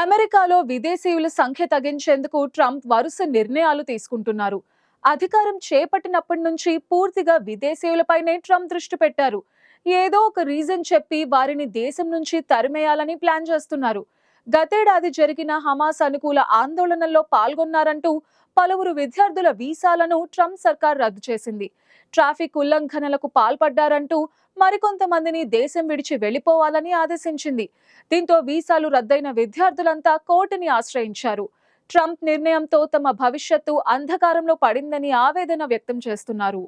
అమెరికాలో విదేశీయుల సంఖ్య తగ్గించేందుకు ట్రంప్ వరుస నిర్ణయాలు తీసుకుంటున్నారు. అధికారం చేపట్టినప్పటి నుంచి పూర్తిగా విదేశీయులపైనే ట్రంప్ దృష్టి పెట్టారు. ఏదో ఒక రీజన్ చెప్పి వారిని దేశం నుంచి తరిమేయాలని ప్లాన్ చేస్తున్నారు. గతేడాది జరిగిన హమాస్ అనుకూల ఆందోళనల్లో పాల్గొన్నారంటూ పలువురు విద్యార్థుల వీసాలను ట్రంప్ సర్కార్ రద్దు చేసింది. ట్రాఫిక్ ఉల్లంఘనలకు పాల్పడ్డారంటూ మరికొంతమందిని దేశం విడిచి వెళ్ళిపోవాలని ఆదేశించింది. దీంతో వీసాలు రద్దయిన విద్యార్థులంతా కోర్టుని ఆశ్రయించారు. ట్రంప్ నిర్ణయంతో తమ భవిష్యత్తు అంధకారంలో పడిందని ఆవేదన వ్యక్తం చేస్తున్నారు.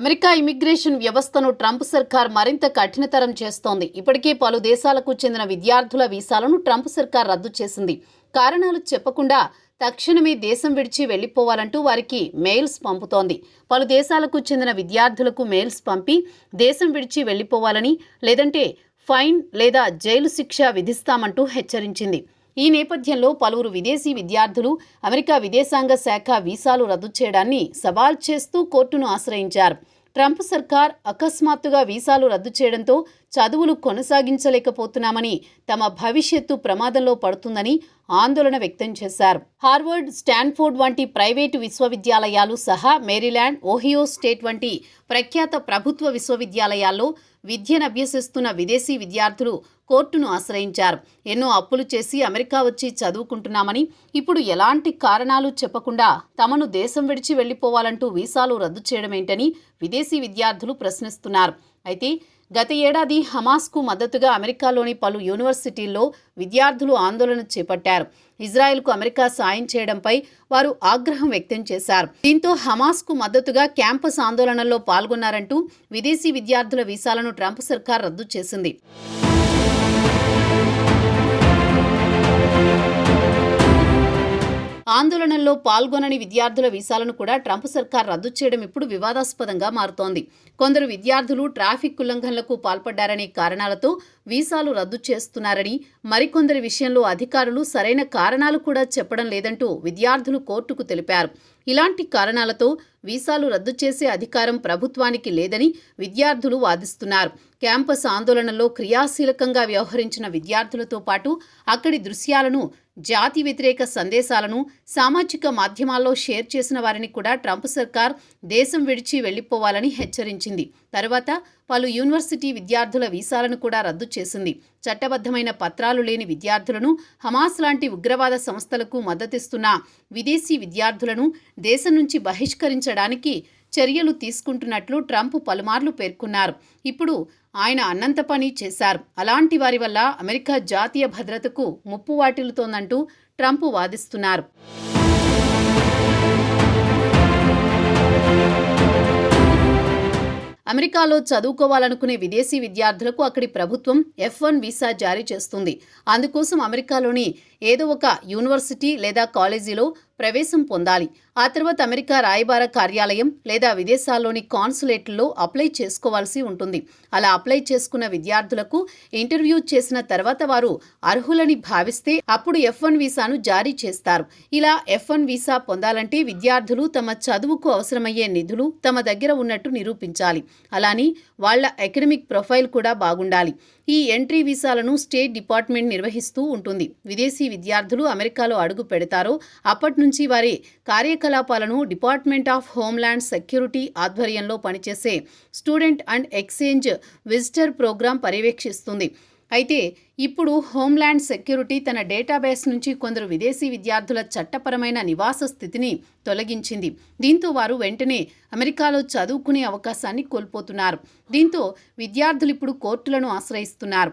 అమెరికా ఇమిగ్రేషన్ వ్యవస్థను ట్రంప్ సర్కార్ మరింత కఠినతరం చేస్తోంది. ఇప్పటికే పలు దేశాలకు చెందిన విద్యార్థుల వీసాలను ట్రంప్ సర్కార్ రద్దు చేసింది. కారణాలు చెప్పకుండా తక్షణమే దేశం విడిచి వెళ్ళిపోవాలంటూ వారికి మెయిల్స్ పంపుతోంది. పలు దేశాలకు చెందిన విద్యార్థులకు మెయిల్స్ పంపి దేశం విడిచి వెళ్ళిపోవాలని లేదంటే ఫైన్ లేదా జైలు శిక్ష విధిస్తామంటూ హెచ్చరించింది. ఈ నేపథ్యంలో పలువురు విదేశీ విద్యార్థులు అమెరికా విదేశాంగ శాఖ వీసాలు రద్దు చేయడాన్ని సవాల్ చేస్తూ కోర్టును ఆశ్రయించారు. ట్రంప్ సర్కార్ అకస్మాత్తుగా వీసాలు రద్దు చేయడంతో చదువులు కొనసాగించలేకపోతున్నామని తమ భవిష్యత్తు ప్రమాదంలో పడుతుందని ఆందోళన వ్యక్తం చేశారు. హార్వర్డ్ స్టాన్ఫోర్డ్ వంటి ప్రైవేటు విశ్వవిద్యాలయాలు సహా మేరీల్యాండ్ ఓహియో స్టేట్ వంటి ప్రఖ్యాత ప్రభుత్వ విశ్వవిద్యాలయాల్లో విద్యను అభ్యసిస్తున్న విదేశీ విద్యార్థులు కోర్టును ఆశ్రయించారు. ఎన్నో అప్పులు చేసి అమెరికా వచ్చి చదువుకుంటున్నామని ఇప్పుడు ఎలాంటి కారణాలు చెప్పకుండా తమను దేశం విడిచి వెళ్ళిపోవాలంటూ వీసాలు రద్దు చేయడమేంటని విదేశీ విద్యార్థులు ప్రశ్నిస్తున్నారు. అయితే గత ఏడాది హమాస్కు మద్దతుగా అమెరికాలోని పలు యూనివర్సిటీల్లో విద్యార్థులు ఆందోళన చేపట్టారు. ఇజ్రాయెల్కు అమెరికా సాయం చేయడంపై వారు ఆగ్రహం వ్యక్తం చేశారు. దీంతో హమాస్కు మద్దతుగా క్యాంపస్ ఆందోళనల్లో పాల్గొన్నారంటూ విదేశీ విద్యార్థుల వీసాలను ట్రంప్ సర్కార్ రద్దు చేసింది. ఆందోళనల్లో పాల్గొనని విద్యార్థుల వీసాలను కూడా ట్రంప్ సర్కార్ రద్దు చేయడం ఇప్పుడు వివాదాస్పదంగా మారుతోంది. కొందరు విద్యార్థులు ట్రాఫిక్ ఉల్లంఘనలకు పాల్పడ్డారనే కారణాలతో వీసాలు రద్దు చేస్తున్నారని మరికొందరి విషయంలో అధికారులు సరైన కారణాలు కూడా చెప్పడం లేదంటూ విద్యార్థులు కోర్టుకు తెలిపారు. ఇలాంటి కారణాలతో వీసాలు రద్దు చేసే అధికారం ప్రభుత్వానికి లేదని విద్యార్థులు వాదిస్తున్నారు. క్యాంపస్ ఆందోళనలో క్రియాశీలకంగా వ్యవహరించిన విద్యార్థులతో పాటు అక్కడి దృశ్యాలను జాతి వ్యతిరేక సందేశాలను సామాజిక మాధ్యమాల్లో షేర్ చేసిన వారిని కూడా ట్రంప్ సర్కార్ దేశం విడిచి వెళ్ళిపోవాలని హెచ్చరించింది. తర్వాత పలు యూనివర్సిటీ విద్యార్థుల వీసాలను కూడా రద్దు చేసింది. చట్టబద్ధమైన పత్రాలు లేని విద్యార్థులను హమాస్ లాంటి ఉగ్రవాద సంస్థలకు మద్దతిస్తున్న విదేశీ విద్యార్థులను దేశం నుంచి బహిష్కరించడానికి చర్యలు తీసుకుంటున్నట్లు ట్రంప్ పలుమార్లు పేర్కొన్నారు. ఇప్పుడు ఆయన అన్నంత పని చేశారు. అలాంటి వారి వల్ల అమెరికా జాతీయ భద్రతకు ముప్పు వాటిల్లుతోందంటూ ట్రంప్ వాదిస్తున్నారు. అమెరికాలో చదువుకోవాలనుకునే విదేశీ విద్యార్థులకు అక్కడి ప్రభుత్వం ఎఫ్ వన్ వీసా జారీ చేస్తుంది. అందుకోసం అమెరికాలోని ఏదో ఒక యూనివర్సిటీ లేదా కాలేజీలో ప్రవేశం పొందాలి. ఆ తర్వాత అమెరికా రాయబార కార్యాలయం లేదా విదేశాల్లోని కాన్సులేట్లో అప్లై చేసుకోవాల్సి ఉంటుంది. అలా అప్లై చేసుకున్న విద్యార్థులకు ఇంటర్వ్యూ చేసిన తర్వాత వారు అర్హులని భావిస్తే అప్పుడు ఎఫ్ వన్ వీసాను జారీ చేస్తారు. ఇలా ఎఫ్ వన్ వీసా పొందాలంటే విద్యార్థులు తమ చదువుకు అవసరమయ్యే నిధులు తమ దగ్గర ఉన్నట్టు నిరూపించాలి. అలాని వాళ్ళ అకాడమిక్ ప్రొఫైల్ కూడా బాగుండాలి. ఈ ఎంట్రీ వీసాలను స్టేట్ డిపార్ట్మెంట్ నిర్వహిస్తూ ఉంటుంది. విదేశీ విద్యార్థులు అమెరికాలో అడుగు పెడతారో. అప్పటి నుంచి వారి కార్యకలాపాలను డిపార్ట్మెంట్ ఆఫ్ హోమ్ల్యాండ్ సెక్యూరిటీ ఆధ్వర్యంలో పనిచేసే student and exchange visitor program పర్యవేక్షిస్తుంది. అయితే ఇప్పుడు హోమ్ల్యాండ్ సెక్యూరిటీ తన డేటాబేస్ నుంచి కొందరు విదేశీ విద్యార్థుల చట్టపరమైన నివాస స్థితిని తొలగించింది. దీంతో వారు వెంటనే అమెరికాలో చదువుకునే అవకాశాన్ని కోల్పోతున్నారు. దీంతో విద్యార్థులు ఇప్పుడు కోర్టులను ఆశ్రయిస్తున్నారు.